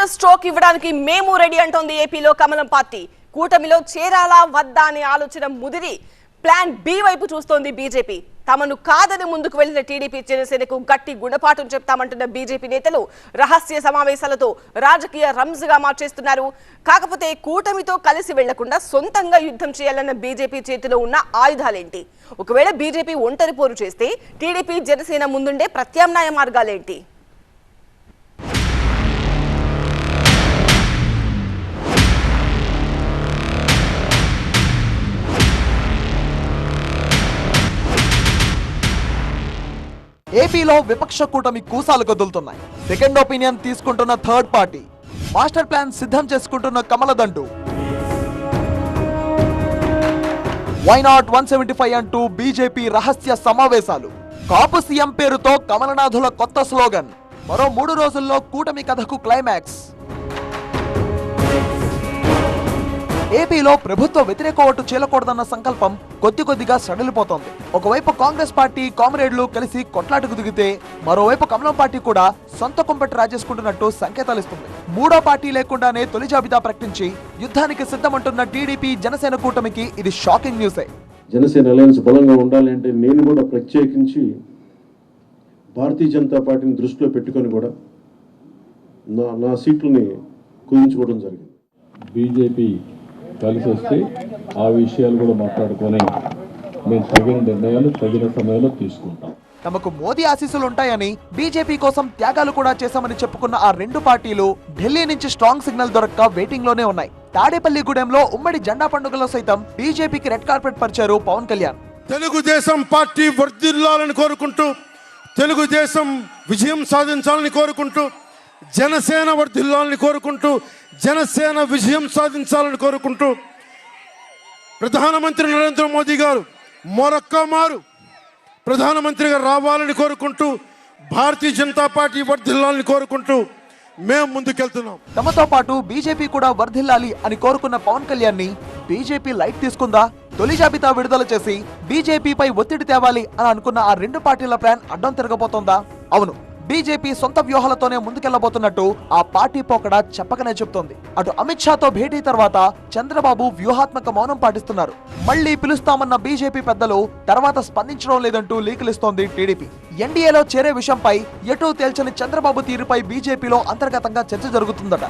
Master stroke ఇవ్వడానికి మేము ready అంటోంది ఏపీలో కమలం పార్టీ. కూటమిలో చేరాలా వద్దా అనే ఆలోచన ముదిరి ప్లాన్ బి వైపు చూస్తోంది బీజేపీ. తమను కాదని ముందుకు వెళ్ళిన టీడీపీ జనసేనకు గట్టి గుణపాఠం చెప్తామంటున్న బీజేపీ నేతలు రహస్య సమావేశాలతో రాజకీయ రంజుగా మార్చేస్తున్నారు. కాకపోతే కూటమితో కలిసి వెళ్ళకుండా సొంతంగా యుద్ధం చేయాలన్న బీజేపీ చేతిలో ఉన్న ఆయుధాలేంటి? ఒకవేళ బీజేపీ ఒంటరి పోరు చేస్తే టీడీపీ జనసేన ముందుండే ప్రత్యామ్నాయ మార్గాలేంటి? ఏపీలో విపక్ష కూటమి కూసాలు కదులుతున్నాయి సెకండ్ ఒపీనియన్ తీసుకుంటున్న థర్డ్ పార్టీ మాస్టర్ ప్లాన్ సిద్ధం చేసుకుంటున్న కమలదండు. Why not one seventy five అంటూ బీజేపీ రహస్య సమావేశాలు? కాపు సీఎం పేరుతో కమలనాథుల కొత్త స్లోగన్ మరో మూడు రోజుల్లో కూటమి కథకు క్లైమాక్స్ ఏపీలో ప్రభుత్వ వ్యతిరేక ఓటు చీలకూడదన్న సంకల్పం కొద్ది కొద్దిగా సడలిపోతోంది. ఒకవైపు కాంగ్రెస్ పార్టీ కామ్రేడ్లు కలిసి కొట్లాటకు దిగితే మరోవైపు కమలం పార్టీ కూడా సొంత కుంపెట్టి రాజేసుకుంటున్నట్టు సంకేతాలు ఇస్తుంది మూడో పార్టీ లేకుండానే తొలి జాబితా ప్రకటించి యుద్ధానికి సిద్ధమంటున్న టీడీపీ జనసేన కూటమికి ఇది షాకింగ్ న్యూసే. జనసేన అలయన్స్ బలంగా ఉండాలి అంటే నేను కూడా ప్రత్యేకించి భారతీయ జనతా పార్టీని దృష్టిలో పెట్టుకొని కూడా నా నా సీట్లని కుదించుకోవడం జరిగింది. బీజేపీ కలిసి వస్తే ఆ విషయాలు కూడా మాట్లాడుకొని మేము తగిన నిర్ణయాలు తగిన సమయంలో తీసుకుంటాం. తమకు మోదీ ఆశీస్సులు ఉంటాయని బీజేపీ కోసం త్యాగాలు కూడా చేశామని చెప్పుకున్న ఆ రెండు పార్టీలు ఢిల్లీ నుంచి స్ట్రాంగ్ సిగ్నల్ దొరక్క వెయిటింగ్లోనే ఉన్నాయి. తాడేపల్లిగూడెంలో ఉమ్మడి జెండా పండుగలో సైతం బీజేపీకి రెడ్ కార్పెట్ పరిచారు పవన్ కళ్యాణ్. తెలుగుదేశం పార్టీ వర్ధిల్లాలని కోరుకుంటూ తెలుగుదేశం విజయం సాధించాలని కోరుకుంటూ జనసేన వర్ధిల్లాలని కోరుకుంటూ జనసేన విజయం సాధించాలని కోరుకుంటూ ప్రధానమంత్రి నరేంద్ర మోదీ గారు మరొక్క మారు ప్రధానమంత్రిగా రావాలని కోరుకుంటూ భారతీయ జనతా పార్టీ వర్ధిల్లాలని కోరుకుంటూ మేము ముందుకెళ్తున్నాం. తమతో పాటు బీజేపీ కూడా వర్ధిల్లాలి అని కోరుకున్న పవన్ కళ్యాణ్ని బీజేపీ లైట్ తీసుకుందా? తొలి జాబితా విడుదల చేసి బీజేపీపై ఒత్తిడి తేవాలి అని అనుకున్న ఆ రెండు పార్టీల ప్లాన్ అడ్డం తిరగబోతోందా? అవును. బీజేపీ సొంత వ్యూహాలతోనే ముందుకెళ్ళబోతున్నట్టు ఆ పార్టీ పోకడ చెప్పకనే చెప్తోంది. అటు అమిత్ షాతో భేటీ తర్వాత చంద్రబాబు వ్యూహాత్మక మౌనం పాటిస్తున్నారు. మళ్ళీ పిలుస్తామన్న బీజేపీ పెద్దలు తర్వాత స్పందించడం లేదంటూ లీకులిస్తోంది టీడీపీ. ఎన్డీఏలో చేరే విషయంపై ఎటూ తేల్చని చంద్రబాబు తీరుపై బీజేపీలో అంతర్గతంగా చర్చ జరుగుతుందట.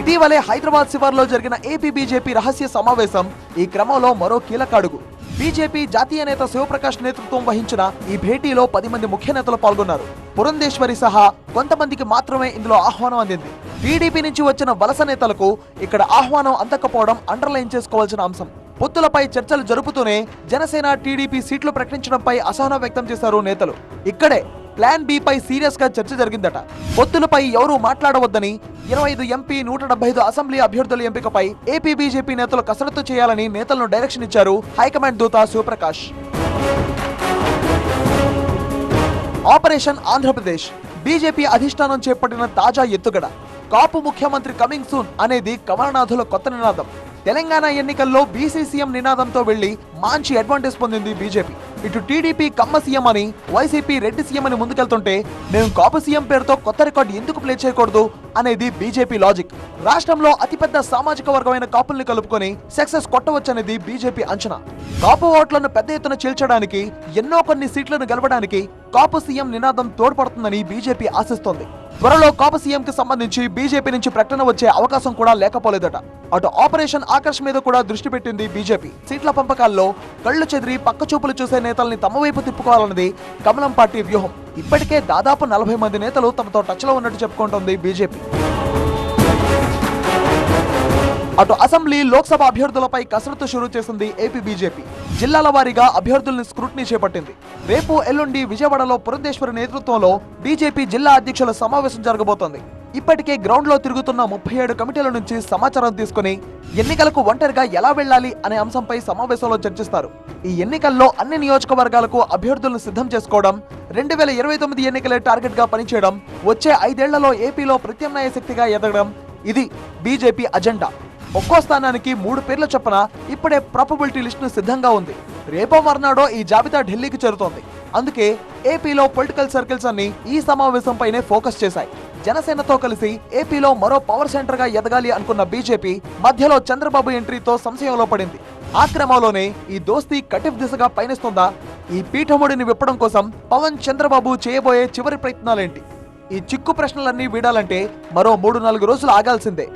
ఇటీవలే హైదరాబాద్ శివార్లో జరిగిన ఏపీ బీజేపీ రహస్య సమావేశం ఈ క్రమంలో మరో కీలక అడుగు. బీజేపీ జాతీయ నేత శివప్రకాష్ నేతృత్వం వహించిన ఈ భేటీలో పది మంది ముఖ్య నేతలు పాల్గొన్నారు. పురంధేశ్వరి సహా కొంతమందికి మాత్రమే ఇందులో ఆహ్వానం అందింది. టీడీపీ నుంచి వచ్చిన వలస నేతలకు ఇక్కడ ఆహ్వానం అందకపోవడం అండర్లైన్ చేసుకోవాల్సిన అంశం. పొత్తులపై చర్చలు జరుపుతూనే జనసేన టీడీపీ సీట్లు ప్రకటించడంపై అసహనం వ్యక్తం చేశారు నేతలు. ఇక్కడే ప్లాన్ బి పై సీరియస్గా చర్చ జరిగిందట. పొత్తులపై ఎవరూ మాట్లాడవద్దని ఇరవై ఐదు ఎంపీ నూట డెబ్బై ఐదు అసెంబ్లీ అభ్యర్థుల ఎంపికపై ఏపీ బీజేపీ నేతలు కసరత్తు చేయాలని నేతలను డైరెక్షన్ ఇచ్చారు హైకమాండ్ దూత శివప్రకాష్ ఆపరేషన్ ఆంధ్రప్రదేశ్ బీజేపీ అధిష్టానం చేపట్టిన తాజా ఎత్తుగడ. కాపు ముఖ్యమంత్రి కమింగ్ సూన్ అనేది కమలనాథుల కొత్త నినాదం. తెలంగాణ ఎన్నికల్లో బీసీసీఎం నినాదంతో వెళ్ళి మంచి అడ్వాంటేజ్ పొందింది బీజేపీ. ఇటు టీడీపీ కమ్మ సీఎం అని వైసీపీ రెడ్డి సీఎం అని ముందుకెళ్తుంటే మేము కాపు సీఎం పేరుతో కొత్త రికార్డు ఎందుకు ప్లే చేయకూడదు అనేది బీజేపీ లాజిక్. రాష్ట్రంలో అతిపెద్ద సామాజిక వర్గమైన కాపుల్ని కలుపుకొని సక్సెస్ కొట్టవచ్చనేది బీజేపీ అంచనా. కాపు ఓట్లను పెద్ద ఎత్తున చీల్చడానికి ఎన్నో కొన్ని సీట్లను గెలవడానికి కాపు సీఎం నినాదం తోడ్పడుతుందని బీజేపీ ఆశిస్తోంది. త్వరలో కాపు సీఎం కి సంబంధించి బీజేపీ నుంచి ప్రకటన వచ్చే అవకాశం కూడా లేకపోలేదట. అటు ఆపరేషన్ ఆకర్ష్ మీద కూడా దృష్టి పెట్టింది బీజేపీ. సీట్ల పంపకాల్లో కళ్ళు చెదిరి పక్క చూపులు చూసే నేతల్ని తమ వైపు తిప్పుకోవాలన్నది కమలం పార్టీ వ్యూహం. ఇప్పటికే దాదాపు నలభై మంది నేతలు తమతో టచ్లో ఉన్నట్టు చెప్పుకుంటోంది బీజేపీ. అటు అసెంబ్లీ లోక్సభ అభ్యర్థులపై కసరత్తు షురూ చేసింది ఏపీ బీజేపీ. జిల్లాల వారీగా అభ్యర్థుల్ని స్క్రూట్నీ చేపట్టింది. రేపు ఎల్లుండి విజయవాడలో పురంధేశ్వరి నేతృత్వంలో బీజేపీ జిల్లా అధ్యక్షుల సమావేశం జరగబోతోంది. ఇప్పటికే గ్రౌండ్లో తిరుగుతున్న ముప్పై ఏడు కమిటీల నుంచి సమాచారం తీసుకుని ఎన్నికలకు ఒంటరిగా ఎలా వెళ్ళాలి అనే అంశంపై సమావేశంలో చర్చిస్తారు. ఈ ఎన్నికల్లో అన్ని నియోజకవర్గాలకు అభ్యర్థులను సిద్ధం చేసుకోవడం రెండు వేల ఇరవై తొమ్మిది ఎన్నికలే టార్గెట్గా పనిచేయడం వచ్చే ఐదేళ్ళలో ఏపీలో ప్రత్యామ్నాయ శక్తిగా ఎదగడం ఇది బీజేపీ అజెండా. ఒక్కో స్థానానికి మూడు పేర్ల చొప్పున ఇప్పుడే ప్రాపబిలిటీ లిస్ట్ సిద్ధంగా ఉంది. రేపో మర్నాడో ఈ జాబితా ఢిల్లీకి చేరుతోంది. అందుకే ఏపీలో పొలిటికల్ సర్కిల్స్ అన్ని ఈ సమావేశంపైనే ఫోకస్ చేశాయి. జనసేనతో కలిసి ఏపీలో మరో పవర్ సెంటర్గా ఎదగాలి అనుకున్న బీజేపీ మధ్యలో చంద్రబాబు ఎంట్రీతో సంశయంలో పడింది. ఆ క్రమంలోనే ఈ దోస్తీ కటిఫ్ దిశగా పయనిస్తుందా? ఈ పీఠముడిని విప్పడం కోసం పవన్ చంద్రబాబు చేయబోయే చివరి ప్రయత్నాలేంటి? ఈ చిక్కు ప్రశ్నలన్నీ వీడాలంటే మరో మూడు నాలుగు రోజులు ఆగాల్సిందే.